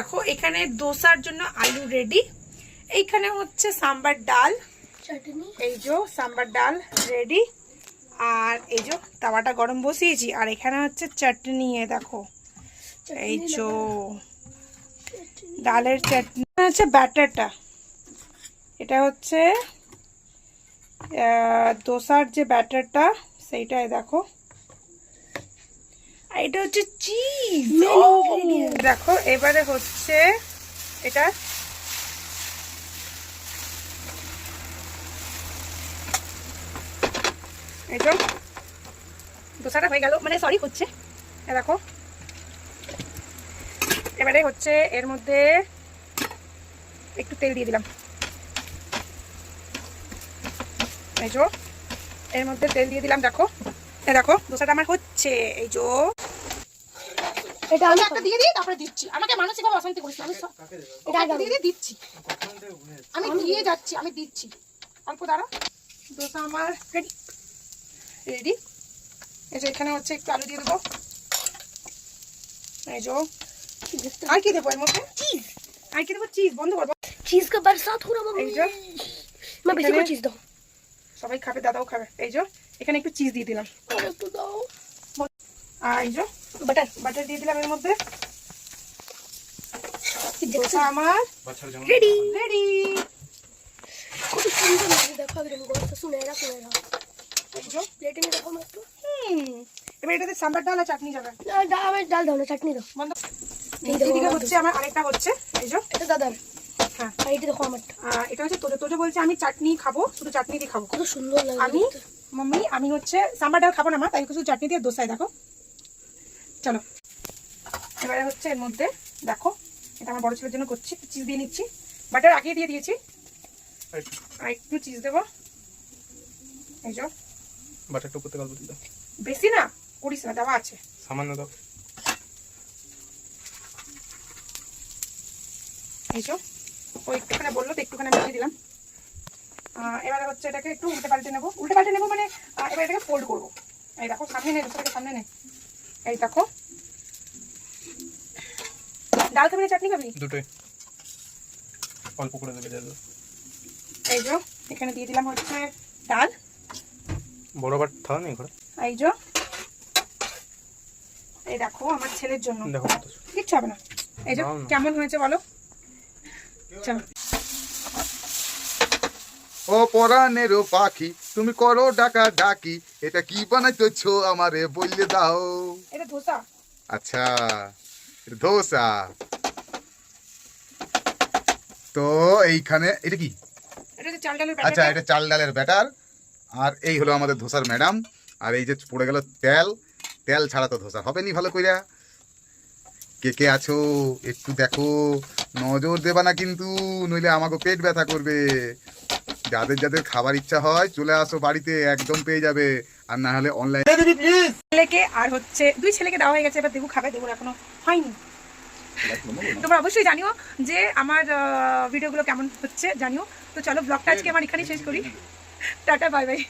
দেখো এখানে দোসার জন্য আলু রেডি এইখানে হচ্ছে সাম্বার ডাল। এই যে সাম্বার ডাল রেডি আর এই যে তাওয়াটা গরম বসিয়েছি। আর এখানে হচ্ছে চাটনি দেখো। এই যে ডালের চাটনি। হচ্ছে ব্যাটারটা। এটা হচ্ছে দোসার যে ব্যাটারটা সেইটাই দেখো। আর এটা হচ্ছে চিজ দেখো এবারে হচ্ছে এটা এই তো দোসাটা হয়ে গেল মানে সরি হচ্ছে। দেখো এবারে হচ্ছে এর মধ্যে একটু তেল দিয়ে দিলাম। এই যো এর মধ্যে তেল দিয়ে দিলাম দেখো। দেখো দোসাটা আমার হচ্ছে এই যো এটা আমি একটা দিয়ে দিই তারপরে দিচ্ছি। আমাকে মানসিক অশান্তি করিস আমি এটা আগে দিয়ে দিয়ে দিচ্ছি। আমি দিয়ে যাচ্ছি আমি দিচ্ছি। অল্প দাঁড়া। দোসা আমার রেডি রেডি এই যে এখানে হচ্ছে একটু আলু দিয়ে দেবো। এই যে আর কি দেবো এর মধ্যে? চিজ আর কি দেবো? চিজ বন্ধ করব চিজ কা বারসাত হো বাবা। এই যে। মা বেশি করে চিজ দাও। সবাই খাবে দাদাও খাবে। এই যে এখানে একটু চিজ দিয়ে দিলাম। একটু দাও। আর এই যে বাটার বাটার দিয়ে দিলাম এর মধ্যে। আমার। রেডি রেডি খুব সুন্দর লাগে দেখো একদম গরমটা সুনেরা সুনেরা একদম প্লেটে নিয়ে দেখো মাত্র। এবার এটাতে সাম্বার ডাল আর চাটনি যাবে। আমার ডাল দাও না চাটনি দাও। বন্ধ। এইদিকে হচ্ছে আমার আরেকটা হচ্ছে। এই যে। এটা দাদার। হ্যাঁ। আর এটা দেখো আমার এটা হচ্ছে তোজো তোজো বলছে আমি চাটনি খাব শুধু চাটনি দিয়ে খাব। খুব সুন্দর লাগে আমি মাম্মি আমি হচ্ছে সাম্বার ডাল খাব না মা তাই কিছু চাটনি দিয়ে দোসায় দেখো। চলো। এবারে হচ্ছে এর মধ্যে দেখো এটা আমার বড় ছেলের জন্য করছি চিজ দিয়ে নিচ্ছি। বাটার আগে দিয়ে দিয়েছি। আর একটু চিজ দেবো। এই যে। বাটারটা করতে গল্প দিতে বেশি না করিস না দেওয়া আছে। সামান্য দাও। এই যে ও একটুখানি বলল তো একটুখানি আমি দিলাম। এবারে হচ্ছে এটাকে একটু উল্টে পাল্টে নেব। উল্টে পাল্টে নেব মানে এবার এটাকে ফোল্ড করব। এই দেখো সামনে নেই সামনে নে এই দেখো ডাল খাবি না চাটনি খাবি? দুটোই। অল্প করে দেবে দাদা এই যে এখানে দিয়ে দিলাম হচ্ছে ডাল। বড় থাও নেই ঘরে? এই যে এই দেখো আমার ছেলের জন্য। দেখো কিচ্ছু হবে না। এই যে কেমন হয়েছে বলো? চলো। ও পরাণেরও পাখি তুমি করো ডাকা ডাকি এটা কি বানাইতেছ আমারে বললে দাও। এটা ধোসা। আচ্ছা। ধোসা তো এইখানে এটা কি? চাল ডালের আচ্ছা এটা চাল ডালের ব্যাটার। আর এই হলো আমাদের ধোসার ম্যাডাম। আর এই যে পড়ে গেল তেল। তেল ছাড়া তো ধোসা হবে নি ভালো কইরা। কে কে আছো? একটু দেখো। নজর দেবা না কিন্তু নইলে আমাকে পেট ব্যথা করবে। যাদের যাদের খাবার ইচ্ছা হয় চলে আসো বাড়িতে একদম পেয়ে যাবে। আর না হলে অনলাইন ছেলেকে আর হচ্ছে দুই ছেলেকে দেওয়া হয়ে গেছে এবার দেবু খাবে দেবুর এখনও হয়নি। তোমরা অবশ্যই জানিও যে আমার আহ, ভিডিওগুলো কেমন হচ্ছে জানিও। তো চলো ব্লগটা আজকে আমার এখানেই শেষ করি। Tata bye bye